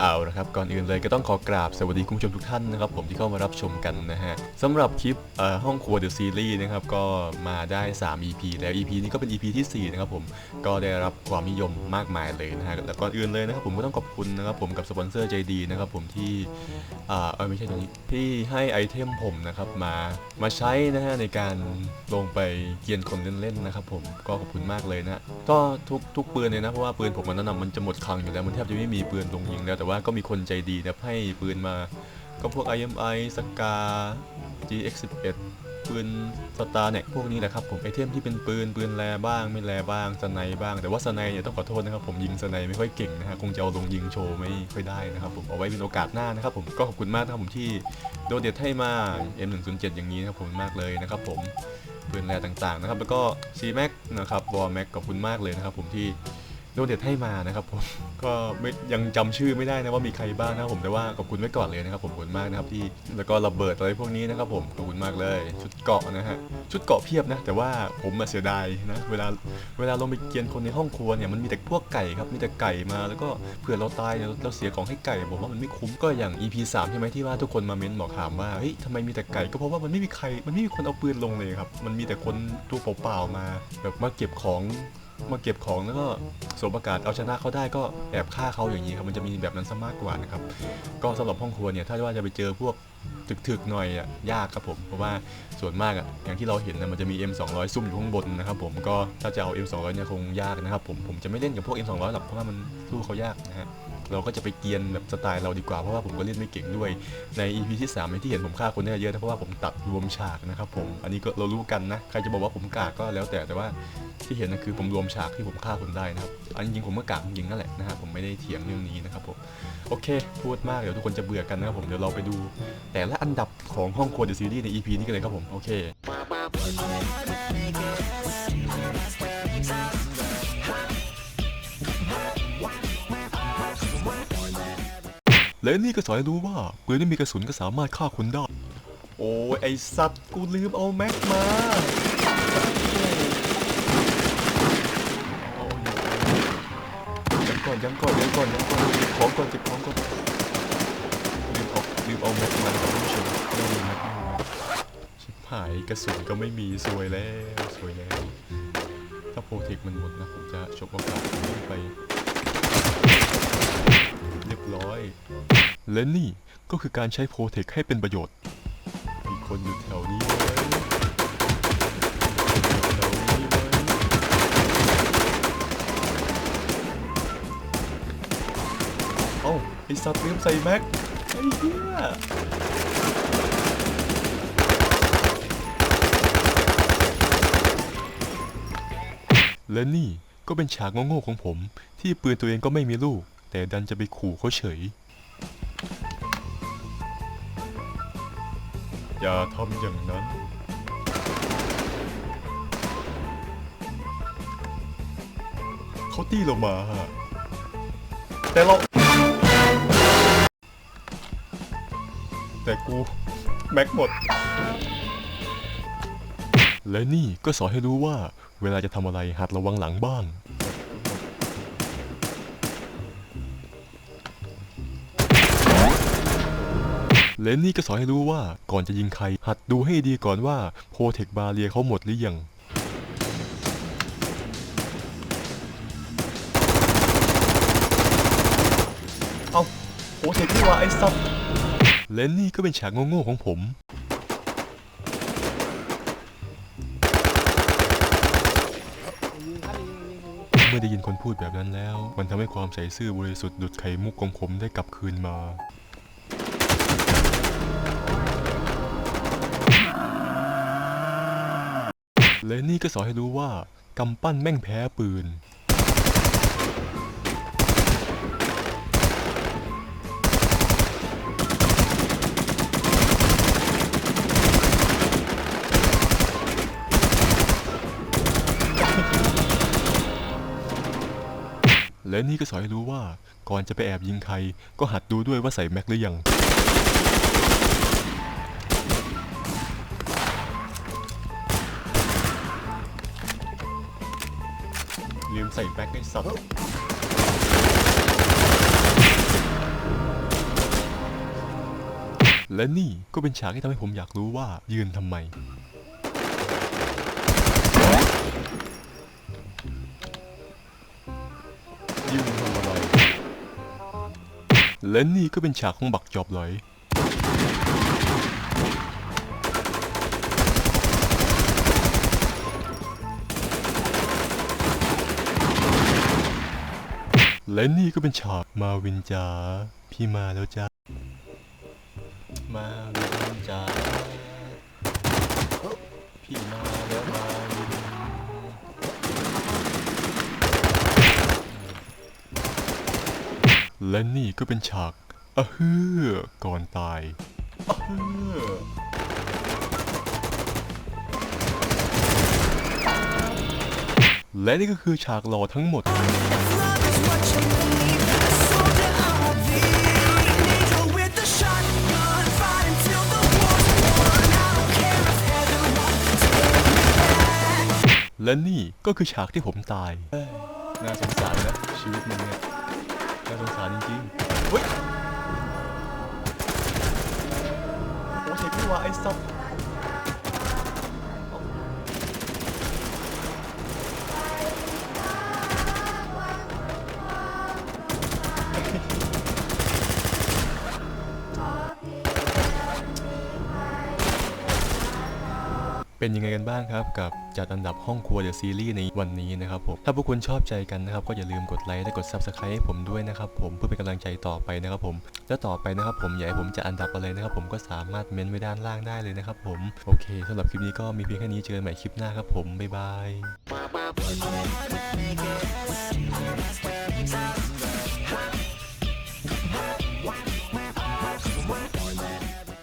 เอาละครับก่อนอื่นเลยก็ต้องขอกราบสวัสดีคุณผู้ชมทุกท่านนะครับผมที่เข้ามารับชมกันนะฮะสำหรับคลิปห้องครัวเดอะซีรีส์นะครับก็มาได้ 3 EP แล้ว EP นี้ก็เป็น EP ที่ 4 นะครับผมก็ได้รับความนิยมมากมายเลยนะฮะแล้วก่อนอื่นเลยนะครับผมก็ต้องขอบคุณนะครับผมกับสปอนเซอร์ใจดีนะครับผมที่อ่าเออไม่ใช่ตรงนี้ที่ให้ไอเทมผมนะครับมามาใช้นะฮะในการลงไปเกียนคนเล่นๆนะครับผมก็ขอบคุณมากเลยนะก็ทุกทุกปืนเลยนะเพราะว่าปืนผมมันนั้นนะมันจะหมดคลังอยู่แล้วมันแทบจะไม่มีปืนลงยิงแล้วแต่ว่าก็มีคนใจดีนะให้ปืนมา ก็พวก IMI สกา GX11 ปืนสตาร์เนี่ยพวกนี้แหละครับผมไอเทมที่เป็นปืนปืนแรบ้างไม่แรบ้างสไนบ้าง แต่ว่าสไนเนี่ยต้องขอโทษนะครับผมยิงสไนไม่ค่อยเก่งนะฮะคงจะเอาลงยิงโชว์ไม่ค่อยได้นะครับผมเอาไว้เป็นโอกาสหน้านะครับผมก็ขอบคุณมากนะครับผมที่โดเดทให้มา M107 อย่างนี้นะครับผมมากเลยนะครับผมปืนแรต่างๆนะครับแล้วก็ C Max นะครับ War Max ขอบคุณมากเลยนะครับผมที่ โดเดทให้มานะครับผมก็ไม่ยังจำชื่อไม่ได้นะว่ามีใครบ้างนะครับผมแต่ว่าขอบคุณไว้ก่อนเลยนะครับผมขอบคุณมากนะครับที่แล้วก็ระเบิดอะไรพวกนี้นะครับผมขอบคุณมากเลยชุดเกาะนะฮะชุดเกาะเพียบนะ แต่ว่าผมมาเสียดายนะเวลาเวลาลงไปเกียนคนในห้องครัวเนี่ยมันมีแต่พวกไก่ครับมีแต่ไก่มาแล้วก็เผื่อเราตายเนี่ยเราเสียของให้ไก่ผมว่ามันไม่คุ้มก็อย่าง EP 3ใช่ไหมที่ว่าทุกคนมาเม้นบอกถามว่าเฮ้ยทำไมมีแต่ไก่ก็เพราะว่ามันไม่มีใครมันไม่มีคนเอาปืนลงเลยครับมันมีแต่คนตัวเปล่าๆมาแบบมาเก็บของ มาเก็บของแล้วก็สวมอากาศเอาชนะเขาได้ก็แอบฆ่าเขาอย่างนี้ครับมันจะมีแบบนั้นซะมากกว่านะครับก็สำหรับห้องครัวเนี่ยถ้าว่าจะไปเจอพวกถึกๆหน่อยอะยากครับผมเพราะว่าส่วนมากอะอย่างที่เราเห็นนะมันจะมี M200 ซุ่มอยู่ข้างบนนะครับผมก็ถ้าจะเอา M200 เนี่ยคงยากนะครับผมผมจะไม่เล่นกับพวก M200 หรอกเพราะว่ามันสู้เขายากนะฮะ เราก็จะไปเกียนแบบสไตล์เราดีกว่าเพราะว่าผมก็เล่นไม่เก่งด้วยใน EP ที่3ในที่เห็นผมฆ่าคนได้เยอะนะเพราะว่าผมตัดรวมฉากนะครับผมอันนี้ก็เรารู้กันนะใครจะบอกว่าผมกากก็แล้วแต่แต่ว่าที่เห็นนะคือผมรวมฉากที่ผมฆ่าคนได้นะครับอันจริงผมก็กากจริงนั่นแหละนะฮะผมไม่ได้เถียงเรื่องนี้นะครับผมโอเค พูดมากเดี๋ยวทุกคนจะเบื่อกันนะครับผมเดี๋ยวเราไปดู แต่ละอันดับของห้องโคดเดอะซีรีส์ใน EP นี้กันเลยครับผมโอเค และนี่ก็สอนให้รู้ว่าปืนที่มีกระสุนก็สามารถฆ่าคนได้ โอ้ยไอสัตว์กูลืมเอาแม็กมายังก่อนยังก่อนยังก่อนยังก่อนเก็บของก่อนเก็บของก่อนลืมเอาลืมเอาแม็กมาครับท่านผู้ชมไม่มีแม็กไม่มีแม็กชิบหายกระสุนก็ไม่มีซวยแล้วซวยแล้วถ้าโปรเทคมันหมดนะผมจะชกโอกาสนี้ไปเร้อย และนี่ก็คือการใช้โปรเทคให้เป็นประโยชน์ มีคนอยู่แถวนี้ไหมแถวนี้ไหมเอ้าไอสัตว์ลืมใส่แม็ก ไอ้เหี้ยและนี่ก็เป็นฉากโง่ๆของผม ที่ปืนตัวเองก็ไม่มีลูก แต่ดันจะไปขู่เขาเฉย อย่าทำอย่างนั้น เขาตีเรามา แต่เรา แต่กู แม็กหมด และนี่ก็สอนให้รู้ว่า เวลาจะทำอะไรหัดระวังหลังบ้าง และนี่ก็สอนให้รู้ว่าก่อนจะยิงใคร หัดดูให้ดีก่อนว่าโพเทคบาเรียเขาหมดหรือยังเอาโพเทคนี่ว่าไอ้สัตว์และนี่ก็เป็นฉากโง่ๆของผมเมื่อได้ยินคนพูดแบบนั้นแล้ว มันทำให้ความใสซื่อบริสุทธิ์ดุดไข่มุกของผมได้กลับคืนมา และนี่ก็สอนให้รู้ว่ากำปั้นแม่งแพ้ปืน และนี่ก็สอนให้รู้ว่าก่อนจะไปแอบยิงใคร ก็หัดดูด้วยว่าใส่แม็กหรือยังืมใส่แบ็คไอ้สัตว์และนี่ก็เป็นฉากที่ทำให้ผมอยากรู้ว่ายืนทำไม ยืนทำอะไร และนี่ก็เป็นฉากของบักจอบลอย และนี่ก็เป็นฉากมาวินจ๋าพี่มาแล้วจ้ามาวินจ๋าเอ้าพี่มาแล้วมาวินและนี่ก็เป็นฉากอะเฮือก่อนตายอะเฮือและนี่ก็คือฉากหล่อทั้งหมด และนี่ก็คือฉากที่ผมตาย น่าสงสารนะ ชีวิตมึงเนี่ย น่าสงสารจริงๆเฮ้ยโอ้ใช่พี่วะไอ้สัส เป็นยังไงกันบ้างครับ กับจัดอันดับห้องครัวเดอะซีรีส์ในวันนี้นะครับผม ถ้าพวกคุณชอบใจกันนะครับ ก็อย่าลืมกดไลค์และกด Subscribe ให้ผมด้วยนะครับผมเพื่อเป็นกำลังใจต่อไปนะครับผม แล้วต่อไปนะครับผมอยากให้ผมจะอันดับอะไรนะครับผมก็สามารถเม้นไว้ด้านล่างได้เลยนะครับผมโอเคสำหรับคลิปนี้ก็มีเพียงแค่นี้เจอกันใหม่คลิปหน้าครับผมบ๊ายบาย